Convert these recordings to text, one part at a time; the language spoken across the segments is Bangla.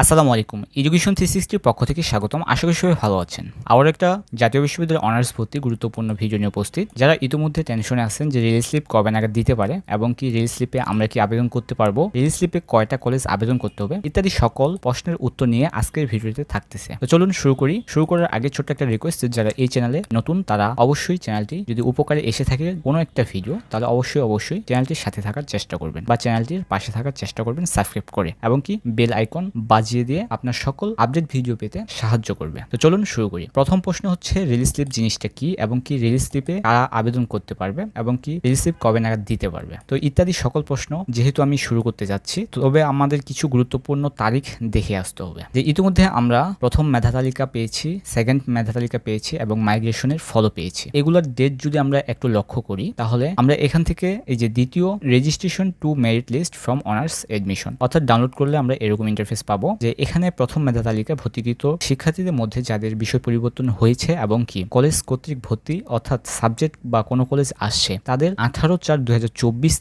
আসসালামু আলাইকুম। এডুকেশন থ্রি সিক্সটির পক্ষ থেকে স্বাগতম। আশা করি সবাই ভালো আছেন। আবার একটা জাতীয় বিশ্ববিদ্যালয়ের অনার্স ভর্তি গুরুত্বপূর্ণ ভিডিও নিয়ে উপস্থিত। যারা ইতিমধ্যে টেনশনে আছেন যে রিলিজ স্লিপ কবে নাগাদ দিতে পারে এবং কি রিলিজ স্লিপে আমরা কি আবেদন করতে পারব রিলিজ স্লিপে কয়টা কলেজ আবেদন করতে হবে ইত্যাদি সকল প্রশ্নের উত্তর নিয়ে আজকের ভিডিওতে থাকতেছে। তো চলুন শুরু করি। শুরু করার আগে ছোট্ট একটা রিকোয়েস্ট যারা এই চ্যানেলে নতুন, তারা অবশ্যই চ্যানেলটি যদি উপকারে এসে থাকে কোনো একটা ভিডিও তাহলে অবশ্যই অবশ্যই চ্যানেলটির সাথে থাকার চেষ্টা করবেন বা চ্যানেলটির পাশে থাকার চেষ্টা করবেন সাবস্ক্রাইব করে এবং কি বেল আইকন বাজিয়ে দিয়ে আপনার সকল আপডেট ভিডিও পেতে সাহায্য করবে। তো চলুন শুরু করি। প্রথম প্রশ্ন হচ্ছে রিলিজ স্লিপ জিনিসটা কি এবং কি রিলিজ স্লিপে কারা আবেদন করতে পারবে এবং কি রিলিজ স্লিপ কবে নাগাদ দিতে পারবে? তো ইত্যাদি সকল প্রশ্ন যেহেতু আমি শুরু করতে যাচ্ছি, তবে আমাদের কিছু গুরুত্বপূর্ণ তারিখ দেখে আসতে হবে। যে ইতিমধ্যে আমরা প্রথম মেধা তালিকা পেয়েছি সেকেন্ড মেধা তালিকা পেয়েছি এবং মাইগ্রেশনের ফলো পেয়েছি। এগুলোর ডেট যদি আমরা একটু লক্ষ্য করি, তাহলে আমরা এখান থেকে এই যে দ্বিতীয় registration to merit list from honours admission অর্থাৎ ডাউনলোড করলে আমরা এরকম ইন্টারফেস পাবো। যে এখানে প্রথম মেধা তালিকায় ভর্তিকৃত শিক্ষার্থীদের মধ্যে যাদের বিষয় পরিবর্তন হয়েছে এবং কি কলেজ কর্তৃক ভর্তি অর্থাৎ সাবজেক্ট বা কোনো কলেজ আসছে, তাদের আঠারো চার দু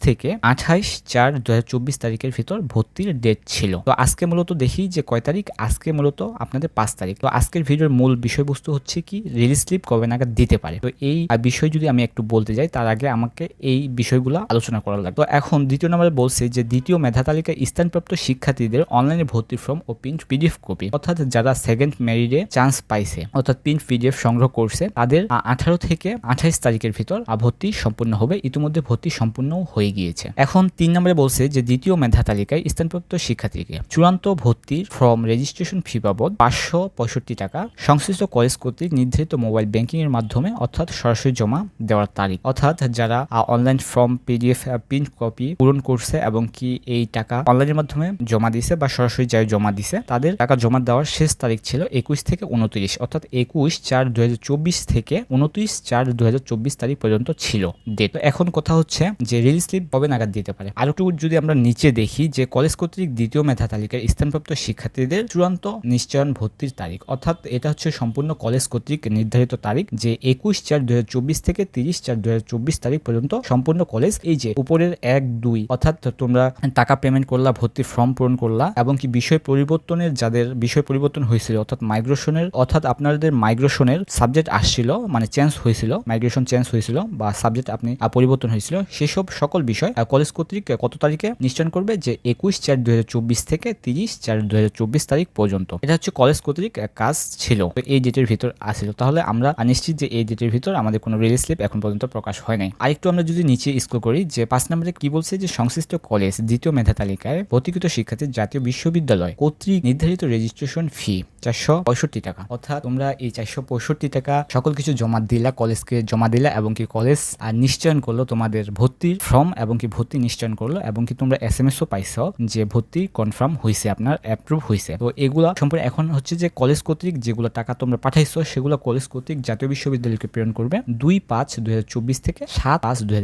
থেকে আঠাইশ চার দু তারিখের ভিতর ভর্তির ডেট ছিল। তো আজকে মূলত দেখি যে কয় তারিখ, আজকে মূলত আপনাদের পাঁচ তারিখ। তো আজকের ভিডিওর মূল বিষয়বস্তু হচ্ছে কি রিলিজ স্লিপ কবে নাগাদ দিতে পারে। তো এই বিষয় যদি আমি একটু বলতে যাই, তার আগে আমাকে এই বিষয়গুলো আলোচনা করা লাগবে। তো এখন দ্বিতীয় নম্বরে বলছে যে, দ্বিতীয় মেধা তালিকায় স্থানপ্রাপ্ত শিক্ষার্থীদের অনলাইনে ভর্তি ফর্ম ও প্রিন্ট পিডিএফ কপি। অর্থাৎ যারা সেকেন্ড মেরিটে চান্স পাইছে, অর্থাৎ প্রিন্ট পিডিএফ সংগ্রহ করছে, তাদের আঠারো থেকে আঠাইশ তারিখের ভিতর ভর্তি সম্পূর্ণ হবে। ইতিমধ্যে ভর্তি সম্পূর্ণ হয়ে গিয়েছে। এখন তিন নম্বরে বলছে যে, দ্বিতীয় মেধা তালিকায় স্থানপ্রাপ্ত শিক্ষার্থীকে চূড়ান্ত ভর্তির ফর্ম রেজিস্ট্রেশন ফি বাবদ পাঁচশো পঁয়ষট্টি টাকা সংশ্লিষ্ট কলেজ কর্তৃক নির্ধারিত মোবাইল ব্যাংকিং এর মাধ্যমে, অর্থাৎ সরাসরি জমা দেওয়ার তারিখ। অর্থাৎ যারা online form PDF print copy পূরণ করছে এবং কি এই টাকা অনলাইনের মাধ্যমে জমা দিছে বা সরাসরি যাই জমা দিছে, তাদের টাকা জমা দেওয়ার শেষ তারিখ ছিল একুশ থেকে উনত্রিশ, অর্থাৎ একুশ চার দু থেকে উনত্রিশ চার দু তারিখ পর্যন্ত ছিল ডেট এখন কথা হচ্ছে যে রিলিজ স্লিপ কবে নাগাদ দিতে পারে? আর একটু যদি আমরা নিচে দেখি যে কলেজ কর্তৃক দ্বিতীয় মেধা তালিকায় স্থানপ্রাপ্ত শিক্ষার্থীদের চূড়ান্ত নিশ্চয়ন ভর্তির তারিখ, অর্থাৎ এটা হচ্ছে সম্পূর্ণ কলেজ কর্তৃক নির্ধারিত তারিখ যে একুশ চার দু থেকে তিরিশ চার দু তারিখ পর্যন্ত সম্পূর্ণ কলেজ এই যে উপরের এক দুই, অর্থাৎ তোমরা টাকা পেমেন্ট করলা, ভর্তির ফর্ম পূরণ করলা এবং কি বিষয় পরিবর্তনের যাদের বিষয় পরিবর্তন হয়েছিল, অর্থাৎ মাইগ্রেশনের অর্থাৎ আপনাদের মাইগ্রেশনের সাবজেক্ট আসছিল মানে চেঞ্জ হয়েছিল মাইগ্রেশন চেঞ্জ হয়েছিল বা সাবজেক্ট আপনি পরিবর্তন হয়েছিল, সেসব সকল বিষয় কলেজ কর্তৃক কত তারিখে নিশ্চয়ন করবে? যে একুশ চার দু থেকে তিরিশ চার দু তারিখ পর্যন্ত। এটা হচ্ছে কলেজ কর্তৃক কাজ ছিল। এই ডেটের ভিতর আসছিল তাহলে আমরা নিশ্চিত যে এই ডেটের ভিতর আমাদের কোনো রিলিজ স্লিপ এখন পর্যন্ত প্রকাশ হয় নাই। আরেকটু আমরা যদি নিচে স্কুল করি, যে পাঁচ নম্বরে কি বলছে? যে সংশ্লিষ্ট কলেজ দ্বিতীয় মেধা তালিকায় ভর্তিকৃত শিক্ষার্থী জাতীয় বিশ্ববিদ্যালয় কর্তৃক নির্ধারিত রেজিস্ট্রেশন ফি চারশো পঁয়ষট্টি টাকা। অর্থাৎ তোমরা এই চারশো পঁয়ষট্টি টাকা সকল কিছু জমা দিলা কলেজকে জমা দিলা এবং কি কলেজ নিশ্চয়ন করল তোমাদের ভর্তির ফর্ম এবং কি ভর্তি নিশ্চয়ন করল এবং কি তোমরা এস এম এসও পাইছো যে ভর্তি কনফার্ম হয়েছে আপনার অ্যাপ্রুভ হয়েছে তো এগুলা সম্পূর্ণ এখন হচ্ছে যে কলেজ কর্তৃক যেগুলো টাকা তোমরা পাঠাইছো, সেগুলো কলেজ কর্তৃক জাতীয় বিশ্ববিদ্যালয়কে প্রেরণ করবে দুই পাঁচ দুই থেকে সাত পাঁচ দুই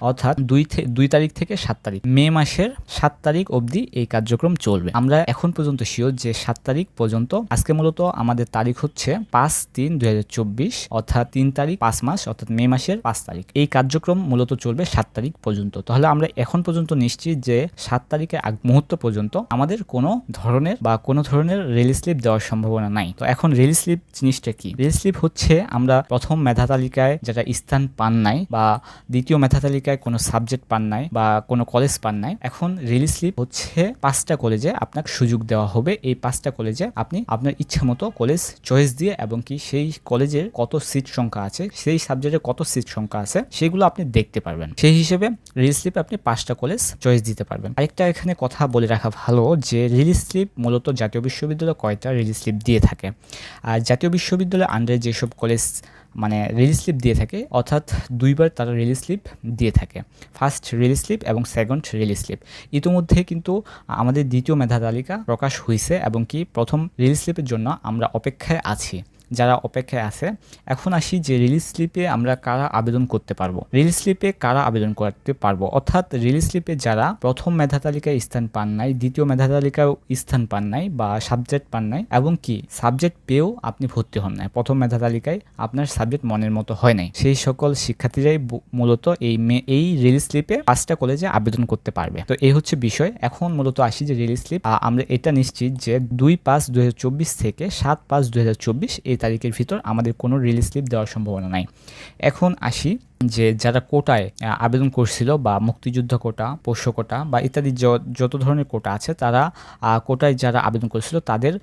অর্থাৎ দুই দুই তারিখ থেকে সাত তারিখ। মে মাসের সাত তারিখ অবধি এই কার্যক্রম চলবে। আমরা এখন পর্যন্ত শিওর যে সাত তারিখ পর্যন্ত। আজকে মূলত আমাদের তারিখ হচ্ছে পাঁচ তিন দুই অর্থাৎ তিন তারিখ পাঁচ মাস, অর্থাৎ মে মাসের পাঁচ তারিখ। এই কার্যক্রম মূলত চলবে সাত তারিখ পর্যন্ত। তাহলে আমরা এখন পর্যন্ত নিশ্চিত যে সাত তারিখের আগ মুহূর্ত পর্যন্ত আমাদের কোনো ধরনের বা কোনো ধরনের রিলিজ স্লিপ দেওয়ার সম্ভাবনা নাই। তো এখন রিলিজ স্লিপ জিনিসটা কি? রিলিজ স্লিপ হচ্ছে আমরা প্রথম মেধা তালিকায় যেটা স্থান পান নাই বা দ্বিতীয় মেধা তালিকায় কোনো সাবজেক্ট পান নাই বা কোনো কলেজ পান নাই, এখন রিলিজ স্লিপ হচ্ছে পাঁচটা কলেজে আপনাকে সুযোগ দেওয়া হবে এই পাঁচটা কলেজে আপনি আপনার ইচ্ছা মতো কলেজ চয়েস দিয়ে এবং কি সেই কলেজের কত সিট সংখ্যা আছে, সেই সাবজেক্টের কত সিট সংখ্যা আছে, সেগুলো আপনি দেখতে পারবেন। সেই হিসেবে রিলিজ স্লিপ আপনি পাঁচটা কলেজ চয়েস দিতে পারবেন। আরেকটা এখানে কথা বলে রাখা ভালো যে রিলিজ স্লিপ মূলত জাতীয় বিশ্ববিদ্যালয় কয়টা রিলিজ স্লিপ দিয়ে থাকে? আর জাতীয় বিশ্ববিদ্যালয়ের আন্ডারে যেসব কলেজ মানে রিলিজ স্লিপ দিয়ে থাকে, অর্থাৎ দুইবার তারা রিলিজ স্লিপ দিয়ে থাকে। ফার্স্ট রিলিজ স্লিপ এবং সেকেন্ড রিলিজ স্লিপ ইতিমধ্যে কিন্তু আমাদের দ্বিতীয় মেধা তালিকা প্রকাশ হয়েছে এবং কি প্রথম রিলিজ স্লিপের জন্য আমরা অপেক্ষায় আছি। যারা অপেক্ষায় আছে, এখন আসি যে রিলিজ স্লিপে আমরা কারা আবেদন করতে পারব। রিলিজ স্লিপে কারা আবেদন করতে পারব? অর্থাৎ রিলিজ স্লিপে যারা প্রথম মেধা তালিকায় স্থান পান নাই, দ্বিতীয় মেধা তালিকায় স্থান পান নাই বা সাবজেক্ট পান নাই, এবং কি সাবজেক্ট পেয়েও আপনি ভর্তি হন নাই। প্রথম মেধা তালিকায় আপনার সাবজেক্ট মনের মতো হয় নাই। সেই সকল শিক্ষার্থীরাই মূলত এই এই রিলিজ স্লিপে পাঁচটা কলেজে আবেদন করতে পারবে। তো এই হচ্ছে বিষয়। এখন মূলত আসি যে রিলিজ স্লিপ আমরা এটা নিশ্চিত যে দুই পাঁচ দুই থেকে সাত পাঁচ দুই এই তারিখের ভিতর আমাদের কোনো রিলিজ স্লিপ দেওয়ার সম্ভাবনা নাই। এখন আসি যে যারা কোটায় আবেদন করছিল বা মুক্তিযুদ্ধ কোটা, পোষ্য কোটা বা ইত্যাদি যত ধরনের কোটা আছে, তারা কোটায় যারা আবেদন করেছিল, তাদের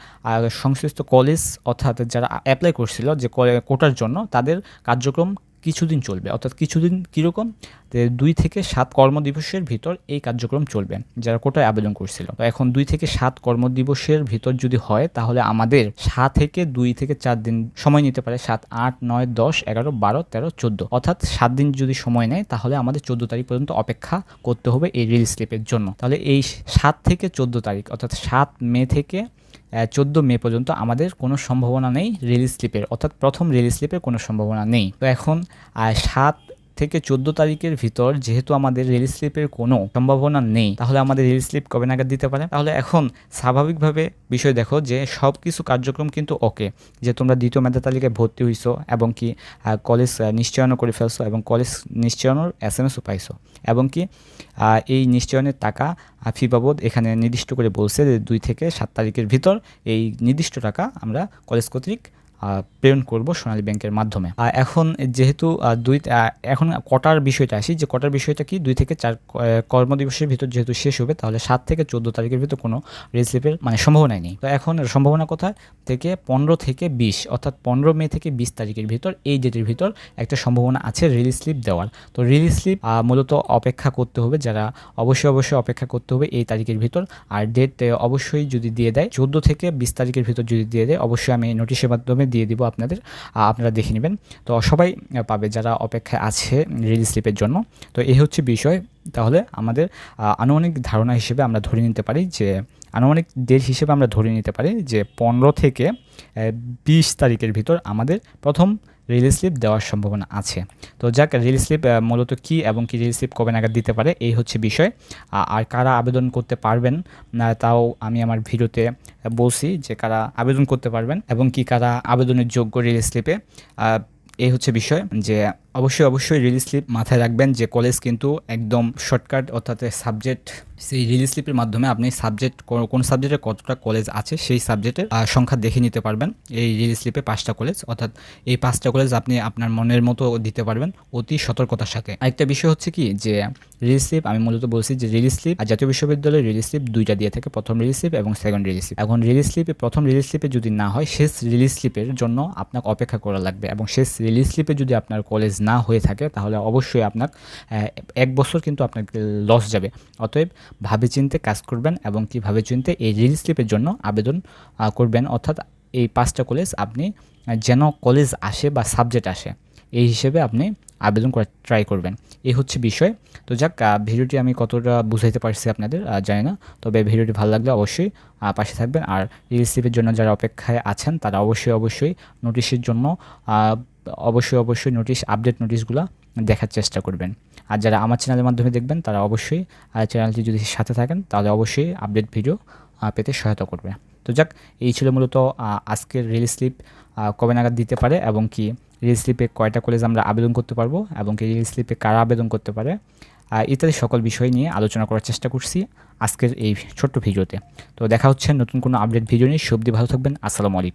সংশ্লিষ্ট কলেজ অর্থাৎ যারা অ্যাপ্লাই করছিল যে কোটার জন্য তাদের কার্যক্রম কিছুদিন চলবে। অর্থাৎ কিছুদিন কীরকম? দুই থেকে সাত কর্মদিবসের ভিতর এই কার্যক্রম চলবে, যারা কোটায় আবেদন করছিল। তো এখন দুই থেকে সাত কর্মদিবসের ভিতর যদি হয়, তাহলে আমাদের সাত থেকে দুই থেকে চার দিন সময় নিতে পারে। সাত, আট, নয়, দশ, এগারো, বারো, তেরো, চোদ্দ। অর্থাৎ সাত দিন যদি সময় নেয়, তাহলে আমাদের চোদ্দ তারিখ পর্যন্ত অপেক্ষা করতে হবে এই রিল স্লিপের জন্য। তাহলে এই সাত থেকে চোদ্দ তারিখ, অর্থাৎ সাত মে থেকে চোদ্দ মে পর্যন্ত আমাদের কোনো সম্ভাবনা নেই রিলিজ স্লিপের অর্থাৎ প্রথম রিলিজ স্লিপের কোনো সম্ভাবনা নেই। তো এখন সাত থেকে চোদ্দ তারিখের ভিতর যেহেতু আমাদের রিলিজ স্লিপের কোনো সম্ভাবনা নেই, তাহলে আমাদের রিলিজ স্লিপ কবে নাগাদ দিতে পারে? তাহলে এখন স্বাভাবিকভাবে বিষয় দেখো যে সব কিছু কার্যক্রম কিন্তু ওকে, যে তোমরা দ্বিতীয় মেধা তালিকায় ভর্তি হইছো এবং কি কলেজ নিশ্চয়নও করে ফেলছো এবং কলেজ নিশ্চয়নের এস এম এসও পাইছো এবং কি এই নিশ্চয়নের টাকা ফি বাবদ এখানে নির্দিষ্ট করে বলছে যে দুই থেকে সাত তারিখের ভিতর এই নির্দিষ্ট টাকা আমরা কলেজ কর্তৃক প্রেরণ করব সোনালী ব্যাংকের মাধ্যমে। এখন যেহেতু দুই এখন কটার বিষয়টা আসি, যে কটার বিষয়টা কি? দুই থেকে চার কর্মদিবসের ভিতর যেহেতু শেষ হবে, তাহলে সাত থেকে চোদ্দ তারিখের ভিতর কোনো রিসিপের মানে সম্ভাবনাই নেই। তো এখন সম্ভাবনা কোথায়? থেকে পনেরো থেকে বিশ, অর্থাৎ পনেরো মে থেকে বিশ তারিখের ভিতর, এই ডেটের ভিতর একটা সম্ভাবনা আছে রিলিজ স্লিপ দেওয়ার। তো রিলিজ স্লিপ মূলত অপেক্ষা করতে হবে যারা অবশ্যই অবশ্যই অপেক্ষা করতে হবে এই তারিখের ভিতর। আর ডেট অবশ্যই যদি দিয়ে দেয়, চোদ্দ থেকে বিশ তারিখের ভিতর যদি দিয়ে দেয়, অবশ্যই আমি নোটিশের মাধ্যমে দিয়ে দিব আপনাদের। আপনারা দেখে নেবেন। তো সবাই পাবে যারা অপেক্ষায় আছে রিলিজ স্লিপের জন্য। তো এই হচ্ছে বিষয়। তাহলে আমাদের আনুমানিক ধারণা হিসেবে আমরা ধরে নিতে পারি যে, আনুমানিক ডেট হিসেবে আমরা ধরে নিতে পারি যে, পনেরো থেকে বিশ তারিখের ভিতর আমাদের প্রথম রিলিজ স্লিপ দেওয়ার সম্ভাবনা আছে। তো যাক রিলিজ স্লিপ মূলত কি এবং কি রিলিজ স্লিপ কবে নাগাদ দিতে পারে, এই হচ্ছে বিষয়। আর কারা আবেদন করতে পারবেন তাও আমি আমার ভিডিওতে বলছি যে কারা আবেদন করতে পারবেন এবং কি কারা আবেদনের যোগ্য রিলিজ স্লিপে। এই হচ্ছে বিষয় যে অবশ্যই অবশ্যই রিলিজ স্লিপ মাথায় রাখবেন যে কলেজ কিন্তু একদম শর্টকাট অর্থাৎ সাবজেক্ট সেই রিলিজ স্লিপের মাধ্যমে আপনি সাবজেক্ট কোন সাবজেক্টে কতটা কলেজ আছে সেই সাবজেক্টের সংখ্যা দেখে নিতে পারবেন এই রিলিজ স্লিপে পাঁচটা কলেজ অর্থাৎ এই পাঁচটা কলেজ আপনি আপনার মনের মতো দিতে পারবেন অতি সতর্কতার সাথে আরেকটা বিষয় হচ্ছে কি যে রিলিজ স্লিপ আমি মূলত বলছি যে রিলিজ স্লিপ আর জাতীয় বিশ্ববিদ্যালয়ের রিলিজ স্লিপ দুইটা দিয়ে থাকে প্রথম রিলিজ স্লিপ এবং সেকেন্ড রিলিজ স্লিপ এখন রিলিজ স্লিপে প্রথম রিলিজ স্লিপে যদি না হয় শেষ রিলিজ স্লিপের জন্য আপনাকে অপেক্ষা করা লাগবে এবং শেষ রিলিজ স্লিপে যদি আপনার কলেজ না হয়ে থাকে, তাহলে অবশ্যই আপনার এক বছর কিন্তু আপনার লস যাবে। অতএব ভাবে চিনতে কাজ করবেন এবং কি ভাবে চিনতে এই রিলিজ স্লিপের জন্য আবেদন করবেন। অর্থাৎ এই পাঁচটা কলেজ আপনি যেন কলেজ আসে বা সাবজেক্ট আসে, এই হিসেবে আপনি আবেদন করার ট্রাই করবেন। এই হচ্ছে বিষয়। তো যাক ভিডিওটি আমি কতটা বুঝাইতে পারছি আপনাদের জানি না। তবে ভিডিওটি ভালো লাগলে অবশ্যই পাশে থাকবেন। আর রিসিভের জন্য যারা অপেক্ষায় আছেন, তারা অবশ্যই অবশ্যই নোটিশের জন্য অবশ্যই অবশ্যই নোটিশ আপডেট নোটিশগুলো দেখার চেষ্টা করবেন। আর যারা আমার চ্যানেলের মাধ্যমে দেখবেন তারা অবশ্যই আহ, চ্যানেলটি যদি সাথে থাকেন তাহলে অবশ্যই আপডেট ভিডিও পেতে সহায়তা করবে। তো যাক এই ছিল মূলত আজকের রিল স্লিপ কবে নাগাদ দিতে পারে এবং কি রিলিজ স্লিপে কয়টা কলেজ আমরা আবেদন করতে পারব এবং কি রিলিজ স্লিপে কারা আবেদন করতে পারে ইত্যাদি সকল বিষয় নিয়ে আলোচনা করার চেষ্টা করছি আজকের এই ছোট্ট ভিডিওতে তো। দেখা হচ্ছে নতুন কোনো আপডেট ভিডিও নিয়ে। সবদি ভালো থাকবেন। আসসালামু আলাইকুম।